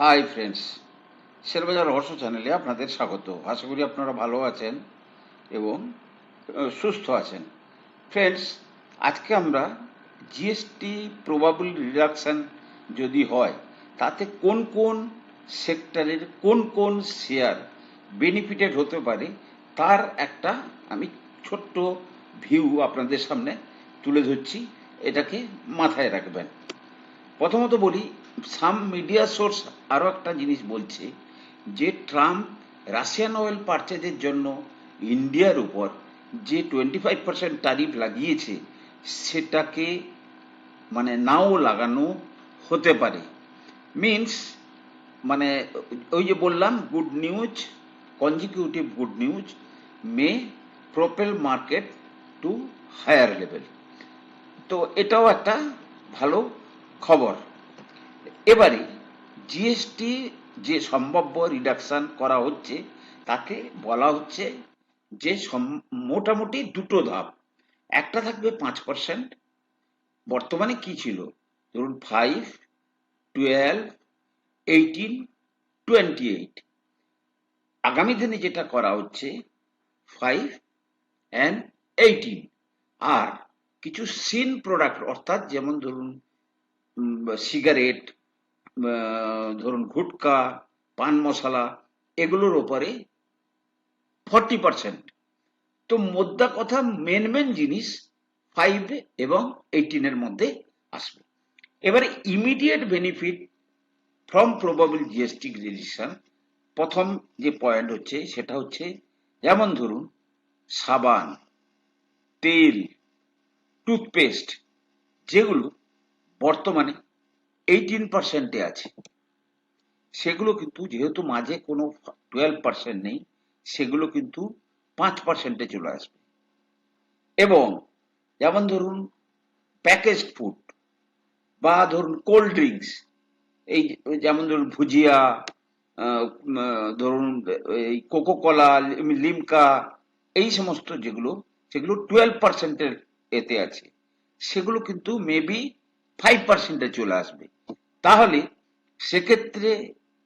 Hi friends শেয়ারবাজার রহস্য চ্যানেলে আপনাদের স্বাগত। আশা করি আপনারা ভালো আছেন এবং সুস্থ আছেন। ফ্রেন্ডস আজকে আমরা জিএসটি প্রবাবল রিডাকশন যদি হয়, তাতে কোন কোন সেক্টরের কোন কোন শেয়ার বেনিফিটেড হতে পারে, তার একটা আমি ছোট্ট ভিউ আপনাদের সামনে তুলে ধরছি। এটাকে মাথায় রাখবেন। প্রথমত বলি সাম মিডিয়া সোর্স আরও একটা জিনিস বলছে যে ট্রাম্প রাশিয়ান অয়েল পারচেজের জন্য ইন্ডিয়ার উপর যে টোয়েন্টি ফাইভ পার্সেন্ট ট্যারিফ লাগিয়েছে, সেটাকে মানে নাও লাগানো হতে পারে। মিন্স মানে ওই যে বললাম good news consecutive good news may propel market to higher level তো এটাও একটা ভালো খবর। এবারে জিএসটি যে সম্ভাব্য রিডাকশন করা হচ্ছে, তাকে বলা হচ্ছে যে মোটামুটি দুটো ধাপ। একটা থাকবে পাঁচ পার্সেন্ট বর্তমানে কি ছিল? ধরুন five twelve eighteen twenty eight আগামী দিনে যেটা করা হচ্ছে ফাইভ অ্যান্ড এইটিন আর কিছু সিন প্রোডাক্ট অর্থাৎ যেমন ধরুন সিগারেট ধরুন গুটকা, পান মশলা, এগুলোর ওপরে ফর্টি পার্সেন্ট তো মোদ্দা কথা মেন মেন জিনিস ফাইভ এবং এইটিনের মধ্যে আসবে। এবার immediate benefit from probable GST registration প্রথম যে পয়েন্ট হচ্ছে সেটা হচ্ছে, যেমন ধরুন, সাবান, তেল টুথপেস্ট যেগুলো বর্তমানে এইটিন পার্সেন্টে আছে। সেগুলো কিন্তু যেহেতু মাঝে কোনো টুয়েলভ পার্সেন্ট নেই, সেগুলো কিন্তু পাঁচ পার্সেন্টে চলে আসবে। এবং যেমন ধরুন প্যাকেজ ফুড বা ধরুন কোল্ড ড্রিঙ্কস এই যেমন ধরুন ভুজিয়া ধরুন এই কোকো কলা লিমকা এই সমস্ত যেগুলো, সেগুলো টুয়েলভ পার্সেন্টের এতে আছে। সেগুলো কিন্তু মেবি ফাইভ পার্সেন্টে চলে আসবে। তাহলে সেক্ষেত্রে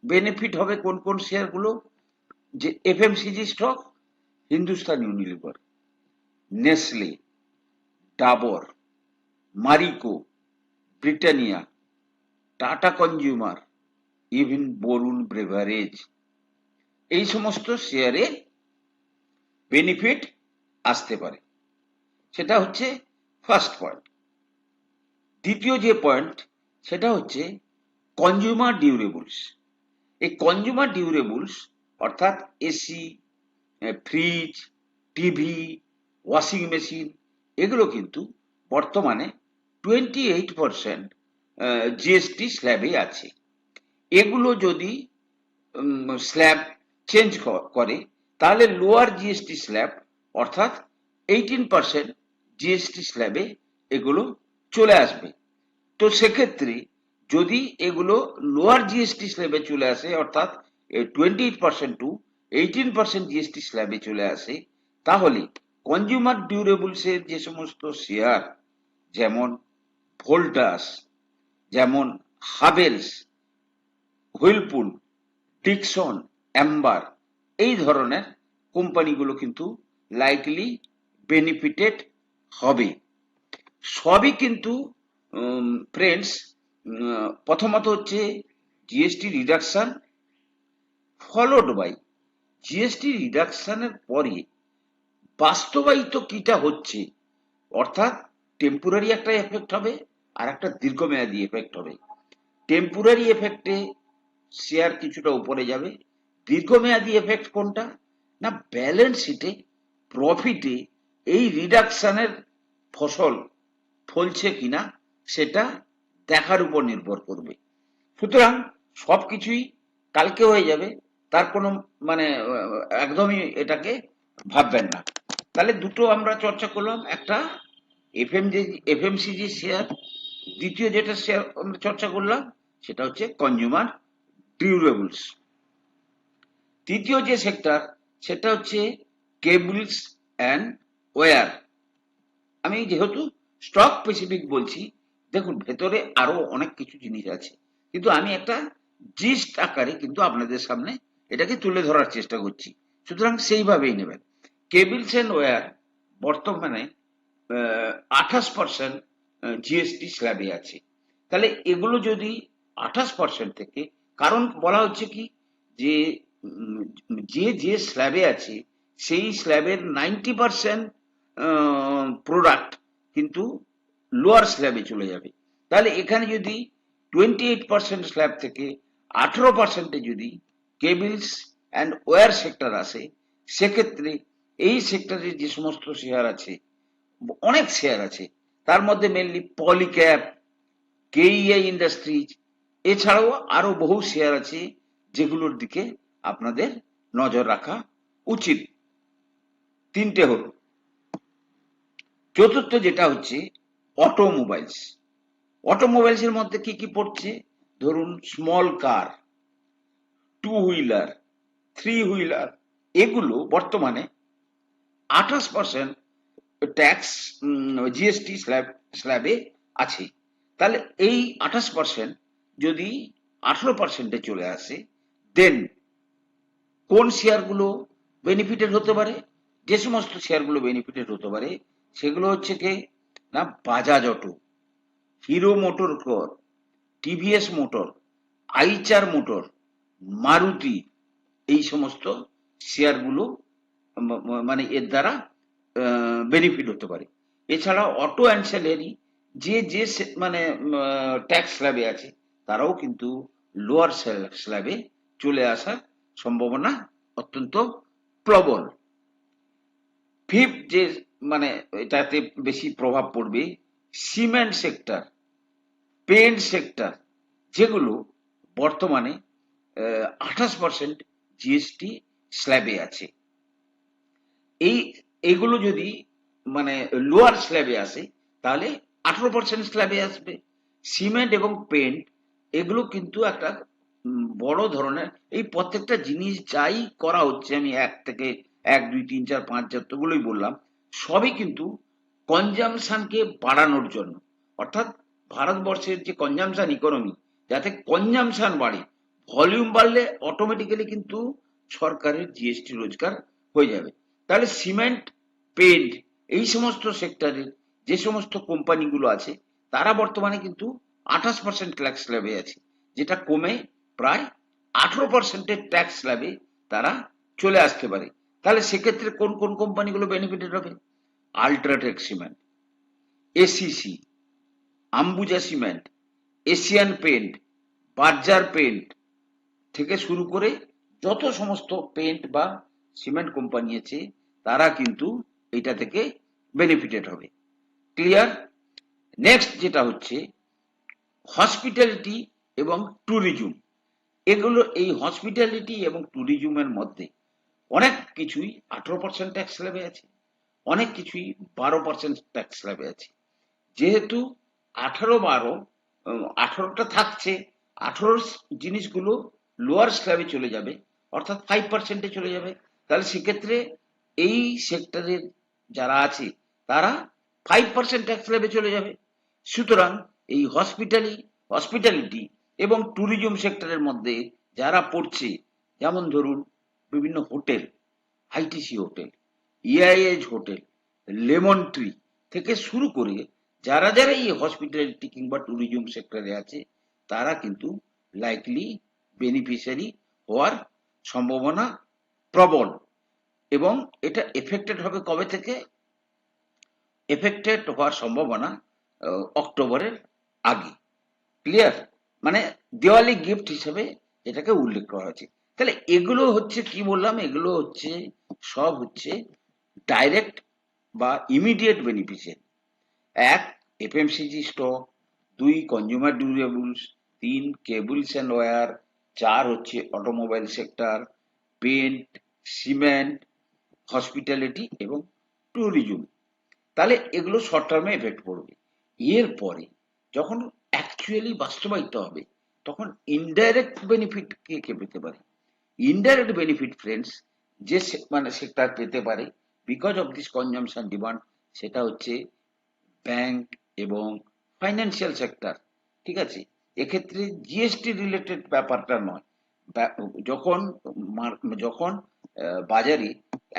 বেনিফিট হবে কোন কোন শেয়ারগুলো যে FMCG stock Hindustan Unilever Nestle Dabur Marico Britannia Tata consumer even Varun beverage এই সমস্ত শেয়ারে বেনিফিট আসতে পারে। সেটা হচ্ছে ফার্স্ট পয়েন্ট দ্বিতীয় যে পয়েন্ট সেটা হচ্ছে কনজিউমার ডিউরেবলস এই কনজিউমার ডিউরেবলস অর্থাৎ AC fridge TV washing machine এগুলো কিন্তু বর্তমানে টোয়েন্টি এইট পারসেন্ট জিএসটি স্ল্যাবে আছে। এগুলো যদি স্ল্যাব চেঞ্জ করে, তাহলে লোয়ার জিএসটি স্ল্যাব অর্থাৎ এইটিন পার্সেন্ট জিএসটি স্ল্যাবে এগুলো চলে আসবে। তো সেক্ষেত্রে যদি এগুলো লোয়ার জিএসটি স্ল্যাবে চলে আসে, অর্থাৎ twenty eight percent to eighteen percent GST স্ল্যাবে চলে আসে, তাহলে কনজিউমার ডিউরেবলসের যে সমস্ত শেয়ার যেমন ভোল্টাস যেমন হাবেলস হুইলপুল ডিকসন অ্যাম্বার এই ধরনের কোম্পানিগুলো কিন্তু লাইকলি বেনিফিটেড হবে। সবই কিন্তু ফ্রেন্ডস প্রথমত হচ্ছে GST reduction followed by GST রিডাকশনের পরে বাস্তবায়িত কিটা হচ্ছে? অর্থাৎ টেম্পোরারি একটা এফেক্ট হবে আর একটা দীর্ঘমেয়াদী এফেক্ট হবে। টেম্পোরারি এফেক্টে শেয়ার কিছুটা উপরে যাবে। দীর্ঘমেয়াদী এফেক্ট কোনটা? না ব্যালেন্স শিটে প্রফিটে এই রিডাকশানের ফসল ফলছে কিনা সেটা দেখার উপর নির্ভর করবে। সুতরাং সবকিছুই কালকে হয়ে যাবে, তার কোনো মানে একদমই এটাকে ভাববেন না। তাহলে দুটো আমরা চর্চা করলাম, একটা এফএম যে এফএমসিজি শেয়ার দ্বিতীয় যেটা শেয়ার আমরা চর্চা করলাম, সেটা হচ্ছে কনজিউমার ডিউরেবলস তৃতীয় যে সেক্টর সেটা হচ্ছে কেবলস অ্যান্ড ওয়্যার আমি যেহেতু স্টক স্পেসিফিক বলছি দেখুন, ভেতরে আরও অনেক কিছু জিনিস আছে। কিন্তু আমি একটা জিস্ট আকারে কিন্তু আপনাদের সামনে এটাকে তুলে ধরার চেষ্টা করছি। সুতরাং সেইভাবেই নেবেন। কেবিলস এন্ড ওয়্যার বর্তমানে আঠাশ পার্সেন্ট জিএসটি স্ল্যাবে আছে। তাহলে এগুলো যদি আঠাশ পার্সেন্ট থেকে, কারণ বলা হচ্ছে কি যে যে যে স্ল্যাবে আছে, সেই স্ল্যাবের নাইনটি পার্সেন্ট প্রোডাক্ট কিন্তু লোয়ার স্ল্যাবে চলে যাবে। তাহলে এখানে যদি টোয়েন্টি এইট পার্সেন্ট স্ল্যাব থেকে আঠেরো পার্সেন্টে যদি কেবিলস অ্যান্ড ওয়ার সেক্টর আসে, সেক্ষেত্রে এই সেক্টরে যে সমস্ত শেয়ার আছে, অনেক শেয়ার আছে, তার মধ্যে মেনলি পলিক্যাপ কেইআই ইন্ডাস্ট্রিজ এছাড়াও আরও বহু শেয়ার আছে যেগুলোর দিকে আপনাদের নজর রাখা উচিত। তিনটে হলো। চতুর্থ যেটা হচ্ছে অটোমোবাইলস অটোমোবাইলস এর মধ্যে কি কি পড়ছে? ধরুন small car two wheeler three wheeler এগুলো বর্তমানে আঠাশ পার্সেন্ট ট্যাক্স জিএসটি স্ল্যাব স্ল্যাবে আছে। তাহলে এই আঠাশ পার্সেন্ট যদি আঠারো পার্সেন্টে চলে আসে দেন কোন শেয়ারগুলো বেনিফিটেড হতে পারে? যে সমস্ত শেয়ারগুলো বেনিফিটেড হতে পারে, সেগুলো হচ্ছে কি না Bajaj auto Hero MotoCorp TVS motor Eicher motor Maruti এই সমস্ত শেয়ারগুলো মানে এর দ্বারা বেনিফিট হতে পারে। এছাড়া অটো অ্যান্ড স্যালারি যে যে মানে ট্যাক্স স্ল্যাবে আছে, তারাও কিন্তু লোয়ার স্ল্যাবে চলে আসার সম্ভাবনা অত্যন্ত প্রবল। ফিফথ যে মানে এটাতে বেশি প্রভাব পড়বে সিমেন্ট সেক্টর পেন্ট সেক্টর, যেগুলো বর্তমানে আঠাশ পার্সেন্ট জিএসটি স্ল্যাবে আছে। এই এইগুলো যদি মানে লোয়ার স্ল্যাবে আসে, তাহলে আঠারো পার্সেন্ট স্ল্যাবে আসবে। সিমেন্ট এবং পেন্ট এগুলো কিন্তু একটা বড় ধরনের, এই প্রত্যেকটা জিনিস যাই করা হচ্ছে, আমি এক থেকে এক, দুই, তিন, চার, পাঁচ, যতগুলোই বললাম সবই কিন্তু কনজামশনকে বাড়ানোর জন্য। অর্থাৎ ভারতবর্ষের যে কনজামশন ইকোনমি যাতে কনজামশন বাড়ে ভলিউম বাড়লে অটোমেটিক্যালি কিন্তু সরকারের জিএসটি রোজগার হয়ে যাবে। তাহলে সিমেন্ট পেন্ট এই সমস্ত সেক্টরের যে সমস্ত কোম্পানিগুলো আছে, তারা বর্তমানে কিন্তু আঠাশ পার্সেন্ট ট্যাক্স স্ল্যাবে আছে, যেটা কমে প্রায় আঠারো পার্সেন্টের ট্যাক্স স্ল্যাবে তারা চলে আসতে পারে। তাহলে সেক্ষেত্রে কোন কোন কোম্পানিগুলো বেনিফিটেড হবে? UltraTech cement ACC Ambuja cement Asian paint Berger paint থেকে শুরু করে যত সমস্ত পেন্ট বা সিমেন্ট কোম্পানি আছে, তারা কিন্তু এটা থেকে বেনিফিটেড হবে। ক্লিয়ার নেক্সট যেটা হচ্ছে হসপিটালিটি এবং ট্যুরিজম এগুলো, এই হসপিটালিটি এবং ট্যুরিজমের মধ্যে অনেক কিছুই আঠারো পার্সেন্ট ট্যাক্স স্ল্যাবে আছে, অনেক কিছুই বারো পার্সেন্ট ট্যাক্স স্ল্যাবে আছে। যেহেতু আঠারো বারো আঠারোটা থাকছে, আঠারোর জিনিসগুলো লোয়ার স্ল্যাবে চলে যাবে, অর্থাৎ ফাইভ পার্সেন্টে চলে যাবে। তাহলে সেক্ষেত্রে এই সেক্টরের যারা আছে, তারা ফাইভ পার্সেন্ট ট্যাক্স স্ল্যাবে চলে যাবে। সুতরাং এই হসপিটালি হসপিটালিটি এবং ট্যুরিজম সেক্টরের মধ্যে যারা পড়ছে, যেমন ধরুন বিভিন্ন hotel ITC hotel EIH hotel, lemon tree থেকে শুরু করে যারা যারা এই হসপিটালিটি কিংবা ট্যুরিজম সেক্টরে আছে, তারা কিন্তু লাইকলি বেনিফিশিয়ারি হওয়ার সম্ভাবনা প্রবল। এবং এটা এফেক্টেড হবে কবে থেকে? এফেক্টেড হওয়ার সম্ভাবনা অক্টোবরের আগে। ক্লিয়ার মানে দেওয়ালি গিফট হিসেবে এটাকে উল্লেখ করা হয়েছে। তাহলে এগুলো হচ্ছে কি বললাম? এগুলো হচ্ছে, সব হচ্ছে ডাইরেক্ট বা ইমিডিয়েট বেনিফিশিয়ারি এক এফএমসিজি স্টক দুই কনজিউমার ডিউরেবলস তিন কেবলস অ্যান্ড ওয়্যার চার হচ্ছে automobile sector paint cement hospitality এবং ট্যুরিজম তাহলে এগুলো শর্ট টার্মে এফেক্ট পড়বে। এরপরে যখন অ্যাকচুয়ালি বাস্তবায়িত হবে, তখন ইনডাইরেক্ট বেনিফিট কে কে পেতে পারে? ইনডাইরেক্ট বেনিফিট ফ্রেন্ডস যে মানে সেক্টর পেতে পারে। Because of this consumption demand সেটা হচ্ছে ব্যাংক এবং ফাইন্যান্সিয়াল সেক্টর ঠিক আছে? এক্ষেত্রে জিএসটি রিলেটেড ব্যাপারটা নয়। যখন যখন বাজারে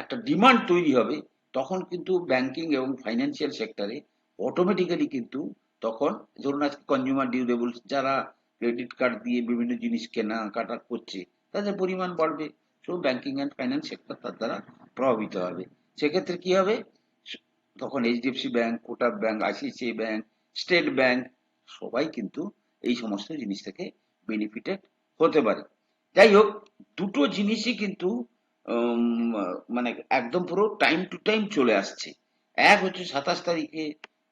একটা ডিমান্ড তৈরি হবে, তখন কিন্তু ব্যাংকিং এবং ফাইন্যান্সিয়াল সেক্টরে অটোমেটিক্যালি কিন্তু তখন ধরুন আজকে কনজিউমার ডিউরেবলস যারা ক্রেডিট কার্ড দিয়ে বিভিন্ন জিনিস কেনাকাটা করছে তাদের পরিমাণ বাড়বে। So banking and finance sector তার দ্বারা প্রভাবিত হবে। সেক্ষেত্রে কি হবে? তখন HDFC bank Kotak bank ICICI bank state bank সবাই কিন্তু এই সমস্ত জিনিস থেকে বেনিফিটেড হতে পারে। যাই হোক, দুটো জিনিসই কিন্তু মানে একদম পুরো টাইম টু টাইম চলে আসছে। এক হচ্ছে সাতাশ তারিখে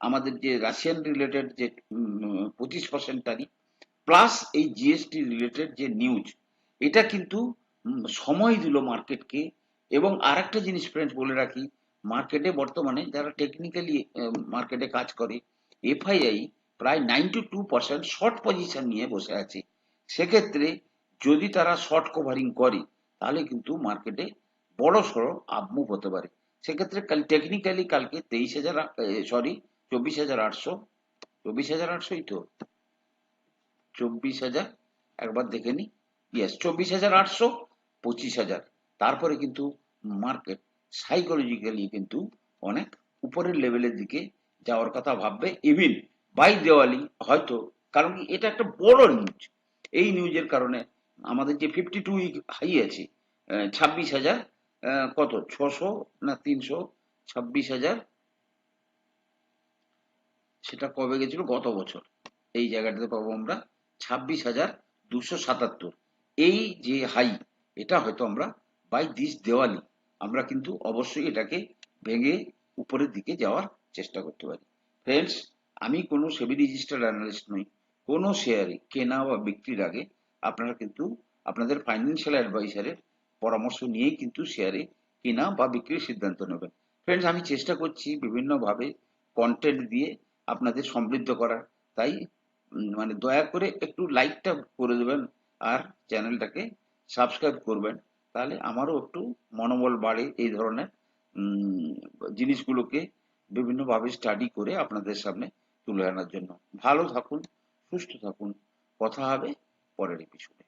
আমাদের যে রাশিয়ান রিলেটেড যে পঁচিশ পার্সেন্ট তারিখ প্লাস এই জিএসটি রিলেটেড যে নিউজ এটা কিন্তু সময় দিল মার্কেটকে। এবং আরেকটা জিনিস ফ্রেন্ডস বলে রাখি, মার্কেটে বর্তমানে যারা টেকনিক্যালি মার্কেটে কাজ করে এফআইআই প্রায় ninety two percent short position নিয়ে বসে আছে। সেক্ষেত্রে যদি তারা শর্ট কভারিং করে, তাহলে কিন্তু মার্কেটে বড় সড়ো আপমুভ হতে পারে। সেক্ষেত্রে কাল টেকনিক্যালি কালকে তেইশ হাজার সরি চব্বিশ হাজার আটশো, চব্বিশ হাজার আটশোই তো, চব্বিশ হাজার, একবার দেখে নি। ইয়েস চব্বিশ হাজার আটশো, পঁচিশ হাজার। তারপরে কিন্তু মার্কেট সাইকোলজিক্যালি কিন্তু অনেক উপরের লেভেলের দিকে যাওয়ার কথা ভাববে। ইভিন বাই দেওয়ালি হয়তো, কারণ কি এটা একটা বড় নিউজ এই নিউজের কারণে আমাদের যে ফিফটি টু উইক হাই আছে ছাব্বিশ হাজার কত? ছশো না তিনশো? ছাব্বিশ হাজার। সেটা কবে গেছিল? গত বছর। এই জায়গাটাতে পাবো আমরা ছাব্বিশ হাজার দুশো সাতাত্তর। এই যে হাই, এটা হয়তো আমরা বাই দিস দেওয়ালি, আমরা কিন্তু অবশ্যই এটাকে ভেঙে উপরের দিকে যাওয়ার চেষ্টা করতে পারি। ফ্রেন্ডস আমি কোনো সেবি রেজিস্টার্ড অ্যানালিস্ট নই, কোনো শেয়ারে কেনা বা বিক্রির আগে আপনারা কিন্তু আপনাদের ফাইন্যান্সিয়াল অ্যাডভাইসারের পরামর্শ নিয়েই কিন্তু শেয়ারে কেনা বা বিক্রির সিদ্ধান্ত নেবেন। ফ্রেন্ডস আমি চেষ্টা করছি বিভিন্নভাবে কন্টেন্ট দিয়ে আপনাদের সমৃদ্ধ করার। তাই মানে দয়া করে একটু লাইকটা করে দেবেন আর চ্যানেলটাকে সাবস্ক্রাইব করবেন। তাহলে আমারও একটু মনোবল বাড়ে এই ধরনের জিনিসগুলোকে বিভিন্নভাবে স্টাডি করে আপনাদের সামনে তুলে আনার জন্য। ভালো থাকুন, সুস্থ থাকুন। কথা হবে পরের এপিসোডে